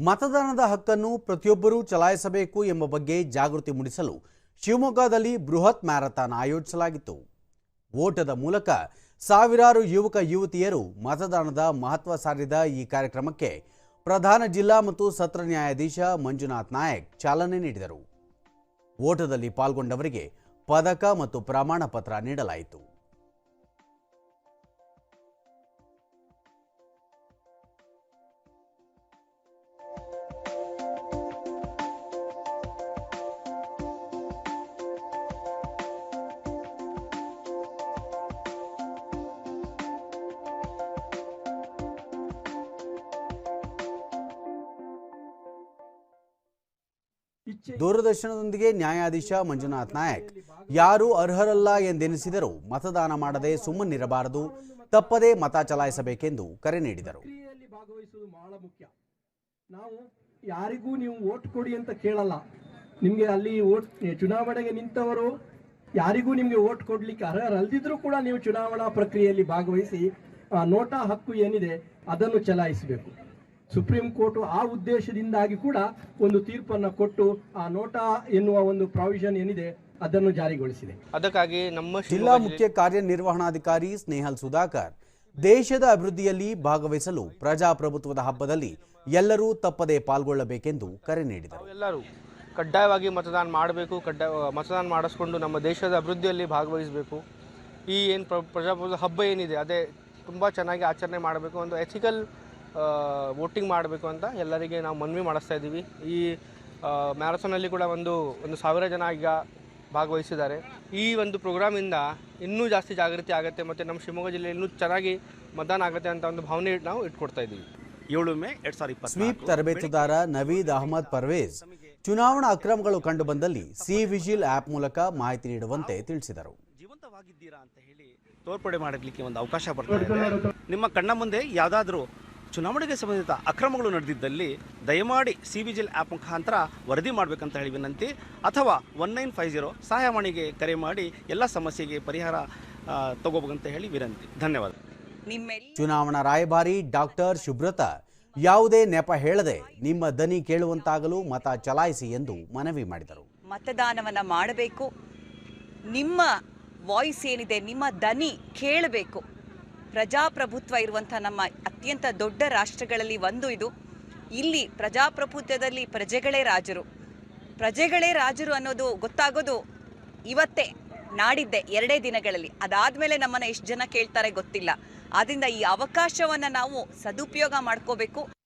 ಮತದಾನದ ಹಕ್ಕನ್ನು ಪ್ರತಿಯೊಬ್ಬರೂ ಚಲಾಯಿಸಬೇಕು ಎಂಬ ಬಗ್ಗೆ ಜಾಗೃತಿ ಮೂಡಿಸಲು ಶಿವಮೊಗ್ಗದಲ್ಲಿ ಬೃಹತ್ ಮ್ಯಾರಥಾನ್ ಆಯೋಜಿಸಲಾಗಿತ್ತು. ಓಟದ ಮೂಲಕ ಸಾವಿರಾರು ಯುವಕ ಯುವತಿಯರು ಮತದಾನದ ಮಹತ್ವ ಸಾರಿದ ಈ ಕಾರ್ಯಕ್ರಮಕ್ಕೆ ಪ್ರಧಾನ ಜಿಲ್ಲಾ ಮತ್ತು ಸತ್ರ ನ್ಯಾಯಾಧೀಶ ಮಂಜುನಾಥ್ ನಾಯಕ್ ಚಾಲನೆ ನೀಡಿದರು. ಓಟದಲ್ಲಿ ಪಾಲ್ಗೊಂಡವರಿಗೆ ಪದಕ ಮತ್ತು ಪ್ರಮಾಣ ಪತ್ರ ನೀಡಲಾಯಿತು. ದೂರದರ್ಶನದೊಂದಿಗೆ ನ್ಯಾಯಾಧೀಶ ಮಂಜುನಾಥ್ ನಾಯಕ್. ಯಾರು ಅರ್ಹರಲ್ಲ ಎಂದೆನಿಸಿದರೂ ಮತದಾನ ಮಾಡದೆ ಸುಮ್ಮನಿರಬಾರದು ತಪ್ಪದೇ ಮತ ಚಲಾಯಿಸಬೇಕೆಂದು ಕರೆ ನೀಡಿದರು. ಮುಖ್ಯ. ನಾವು ಯಾರಿಗೂ ನೀವು ಓಟ್ ಕೊಡಿ ಅಂತ ಕೇಳಲ್ಲ. ನಿಮಗೆ ಅಲ್ಲಿ ಓಟ್ ಚುನಾವಣೆಗೆ ನಿಂತವರು ಯಾರಿಗೂ ನಿಮಗೆ ಓಟ್ ಕೊಡ್ಲಿಕ್ಕೆ ಅರ್ಹರಲ್ದಿದ್ರೂ ಕೂಡ ನೀವು ಚುನಾವಣಾ ಪ್ರಕ್ರಿಯೆಯಲ್ಲಿ ಭಾಗವಹಿಸಿ ನೋಟಾ ಹಕ್ಕು ಏನಿದೆ ಅದನ್ನು ಚಲಾಯಿಸಬೇಕು. ಸುಪ್ರೀಂ ಕೋರ್ಟ್ ಆ ಉದ್ದೇಶದಿಂದಾಗಿ ಕೂಡ ಒಂದು ತೀರ್ಪನ್ನು ಕೊಟ್ಟು ಆ ನೋಟಾ ಎನ್ನುವ ಒಂದು ಪ್ರಾವಿಷನ್ ಏನಿದೆ ಅದನ್ನು ಜಾರಿಗೊಳಿಸಿದೆ. ಅದಕ್ಕಾಗಿ ನಮ್ಮ ಜಿಲ್ಲಾ ಮುಖ್ಯ ಕಾರ್ಯನಿರ್ವಹಣಾಧಿಕಾರಿ ಸ್ನೇಹಲ್ ಸುಧಾಕರ್ ದೇಶದ ಅಭಿವೃದ್ಧಿಯಲ್ಲಿ ಭಾಗವಹಿಸಲು ಪ್ರಜಾಪ್ರಭುತ್ವದ ಹಬ್ಬದಲ್ಲಿ ಎಲ್ಲರೂ ತಪ್ಪದೇ ಪಾಲ್ಗೊಳ್ಳಬೇಕೆಂದು ಕರೆ ನೀಡಿದರು. ಎಲ್ಲರೂ ಕಡ್ಡಾಯವಾಗಿ ಮತದಾನ ಮಾಡಬೇಕು ಕಡ್ಡಾಯ ಮತದಾನ ಮಾಡಿಸ್ಕೊಂಡು ನಮ್ಮ ದೇಶದ ಅಭಿವೃದ್ಧಿಯಲ್ಲಿ ಭಾಗವಹಿಸಬೇಕು. ಈ ಏನು ಪ್ರ ಪ್ರಜಾಪ್ರಭುತ್ವ ಹಬ್ಬ ಏನಿದೆ ಅದೇ ತುಂಬ ಚೆನ್ನಾಗಿ ಆಚರಣೆ ಮಾಡಬೇಕು. ಒಂದು ಎಥಿಕಲ್ ವೋಟಿಂಗ್ ಮಾಡಬೇಕು ಅಂತ ಎಲ್ಲರಿಗೆ ನಾವು ಮನವಿ ಮಾಡಿಸ್ತಾ ಇದ್ದೀವಿ. ಈ ಮ್ಯಾರಥಾನಲ್ಲಿ ಕೂಡ ಒಂದು ಒಂದು ಸಾವಿರ ಜನ ಈಗ ಭಾಗವಹಿಸಿದ್ದಾರೆ. ಈ ಒಂದು ಪ್ರೋಗ್ರಾಮಿಂದ ಇನ್ನೂ ಜಾಸ್ತಿ ಜಾಗೃತಿ ಆಗುತ್ತೆ ಮತ್ತು ನಮ್ಮ ಶಿವಮೊಗ್ಗ ಜಿಲ್ಲೆ ಇನ್ನೂ ಚೆನ್ನಾಗಿ ಮತದಾನ ಆಗುತ್ತೆ ಅಂತ ಒಂದು ಭಾವನೆ ನಾವು ಇಟ್ಕೊಡ್ತಾ ಇದ್ದೀವಿ. ಏಳು ಮೇ ಎರಡ್ ಸಾವಿರದ ಸ್ವೀಪ್ ಇಪ್ಪತ್ನಾಲ್ಕು ತರಬೇತುದಾರ ನವೀದ್ ಅಹಮದ್ ಪರ್ವೇಜ್ ಚುನಾವಣಾ ಅಕ್ರಮಗಳು ಕಂಡುಬಂದಲ್ಲಿ ಸಿ ವಿಜಿಲ್ ಆಪ್ ಮೂಲಕ ಮಾಹಿತಿ ನೀಡುವಂತೆ ತಿಳಿಸಿದರು. ಜೀವಂತವಾಗಿದ್ದೀರಾ ಅಂತ ಹೇಳಿ ತೋರ್ಪಡೆ ಮಾಡಲಿಕ್ಕೆ ಒಂದು ಅವಕಾಶ ಬರ್ತದೆ ನಿಮ್ಮ ಕಣ್ಣ ಮುಂದೆ ಯಾವುದಾದ್ರೂ ಚುನಾವಣೆಗೆ ಸಂಬಂಧಿತ ಅಕ್ರಮಗಳು ನಡೆದಿದ್ದಲ್ಲಿ ದಯಮಾಡಿ ಸಿ ವಿಜಿಲ್ ಆ್ಯಪ್ ಮುಖಾಂತರ ವರದಿ ಮಾಡಬೇಕಂತ ಹೇಳಿ ವಿನಂತಿ. ಅಥವಾ ಒನ್ ನೈನ್ ಫೈವ್ ಜೀರೋ ಸಹಾಯವಾಣಿಗೆ ಕರೆ ಮಾಡಿ ಎಲ್ಲ ಸಮಸ್ಯೆಗೆ ಪರಿಹಾರ ತಗೋಬೇಕಂತ ಹೇಳಿ ವಿನಂತಿ. ಧನ್ಯವಾದ. ನಿಮ್ಮ ಚುನಾವಣಾ ರಾಯಭಾರಿ ಡಾಕ್ಟರ್ ಶುಭ್ರತ ಯಾವುದೇ ನೆಪ ಹೇಳದೆ ನಿಮ್ಮ ದನಿ ಕೇಳುವಂತಾಗಲು ಮತ ಚಲಾಯಿಸಿ ಎಂದು ಮನವಿ ಮಾಡಿದರು. ಮತದಾನವನ್ನು ಮಾಡಬೇಕು. ನಿಮ್ಮ ವಾಯ್ಸ್ ಏನಿದೆ ನಿಮ್ಮ ದನಿ ಕೇಳಬೇಕು. ಪ್ರಜಾಪ್ರಭುತ್ವ ಇರುವಂಥ ನಮ್ಮ ಅತ್ಯಂತ ದೊಡ್ಡ ರಾಷ್ಟ್ರಗಳಲ್ಲಿ ಒಂದು ಇದು. ಇಲ್ಲಿ ಪ್ರಜಾಪ್ರಭುತ್ವದಲ್ಲಿ ಪ್ರಜೆಗಳೇ ರಾಜರು. ಪ್ರಜೆಗಳೇ ರಾಜರು ಅನ್ನೋದು ಗೊತ್ತಾಗೋದು ಇವತ್ತೇ, ನಾಡಿದ್ದೆ, ಎರಡೇ ದಿನಗಳಲ್ಲಿ. ಅದಾದಮೇಲೆ ನಮ್ಮನ್ನು ಎಷ್ಟು ಜನ ಕೇಳ್ತಾರೆ ಗೊತ್ತಿಲ್ಲ. ಆದ್ದರಿಂದ ಈ ಅವಕಾಶವನ್ನು ನಾವು ಸದುಪಯೋಗ ಮಾಡ್ಕೋಬೇಕು.